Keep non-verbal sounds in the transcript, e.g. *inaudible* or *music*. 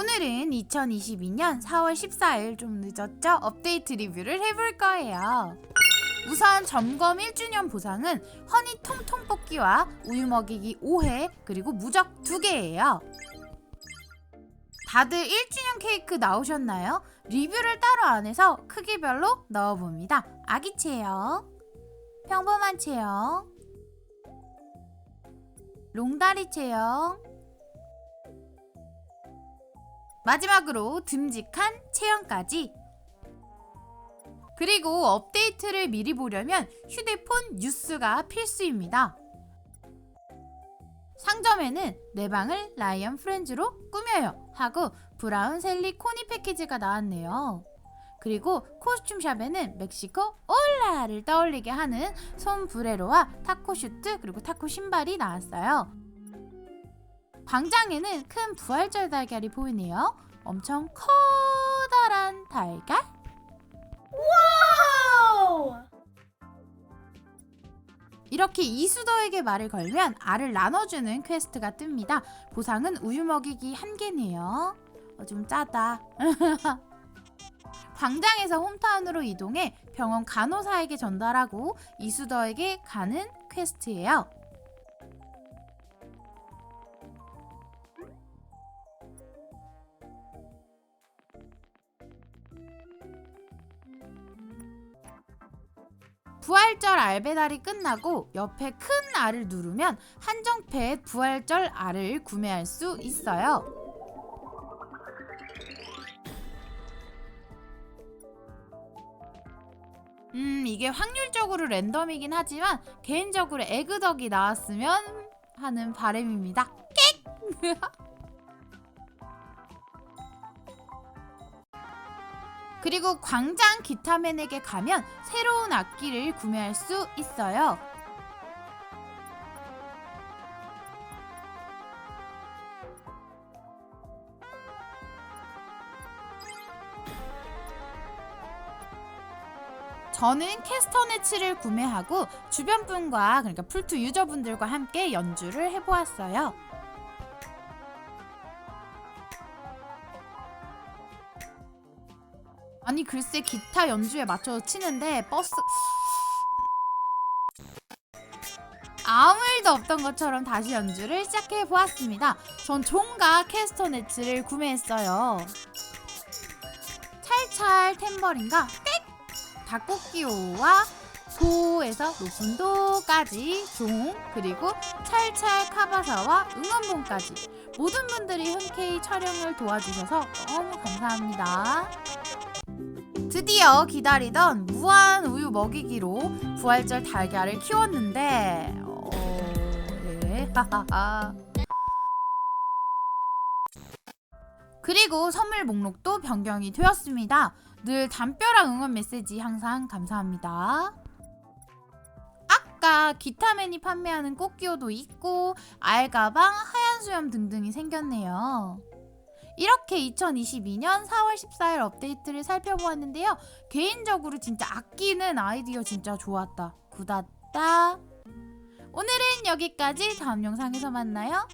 오늘은 2022년 4월 14일 좀 늦었죠? 업데이트 리뷰를 해볼 거예요. 우선 점검 1주년 보상은 허니 통통 뽑기와 우유 먹이기 5회 그리고 무적 2개예요. 다들 1주년 케이크 나오셨나요? 리뷰를 따로 안 해서 크기별로 넣어봅니다. 아기 체요. 평범한 체요. 롱다리 체형. 마지막으로 듬직한 체형까지. 그리고 업데이트를 미리 보려면 휴대폰 뉴스가 필수입니다. 상점에는 내 방을 라이언 프렌즈로 꾸며요 하고 브라운 셀리 코니 패키지가 나왔네요. 그리고 코스튬샵에는 멕시코 올라를 떠올리게 하는 손 브레로와 타코 슈트 그리고 타코 신발이 나왔어요. 광장에는 큰 부활절 달걀이 보이네요. 엄청 커다란 달걀? 이렇게 이수더에게 말을 걸면 알을 나눠주는 퀘스트가 뜹니다. 보상은 우유 먹이기 한 개네요. 어, 좀 짜다. *laughs* 광장에서 홈타운으로 이동해 병원 간호사에게 전달하고 이수더에게 가는 퀘스트예요. 부활절 알 배달이 끝나고 옆에 큰 알을 누르면 한정패 부활절 알을 구매할 수 있어요. 음, 이게 확률적으로 랜덤이긴 하지만 개인적으로 에그덕이 나왔으면 하는 바람입니다. 끽! *laughs* 그리고 광장 기타맨에게 가면 새로운 악기를 구매할 수 있어요. 저는 캐스터네츠를 구매하고 주변 분과 그러니까 풀투 유저분들과 함께 연주를 해보았어요. 아니 글쎄 기타 연주에 맞춰서 치는데 버스 아무 일도 없던 것처럼 다시 연주를 시작해 보았습니다. 전 종각 캐스터네츠를 구매했어요. 찰찰 탬버린과 꽥 닭볶이오와 도에서 높은 도까지 종 그리고 찰찰 카바사와 응원봉까지 모든 분들이 흔쾌히 촬영을 도와주셔서 너무 감사합니다. 드디어 기다리던 무한 우유 먹이기로 부활절 달걀을 키웠는데 어... 네. 하하하. *laughs* 그리고 선물 목록도 변경이 되었습니다. 늘 담벼락 응원 메시지 항상 감사합니다. 아까 기타맨이 판매하는 꽃기호도 있고 알가방, 하얀 수염 등등이 생겼네요. 이렇게 2022년 4월 14일 업데이트를 살펴보았는데요. 개인적으로 진짜 아끼는 아이디어 진짜 좋았다. 굿았다. 오늘은 여기까지 다음 영상에서 만나요.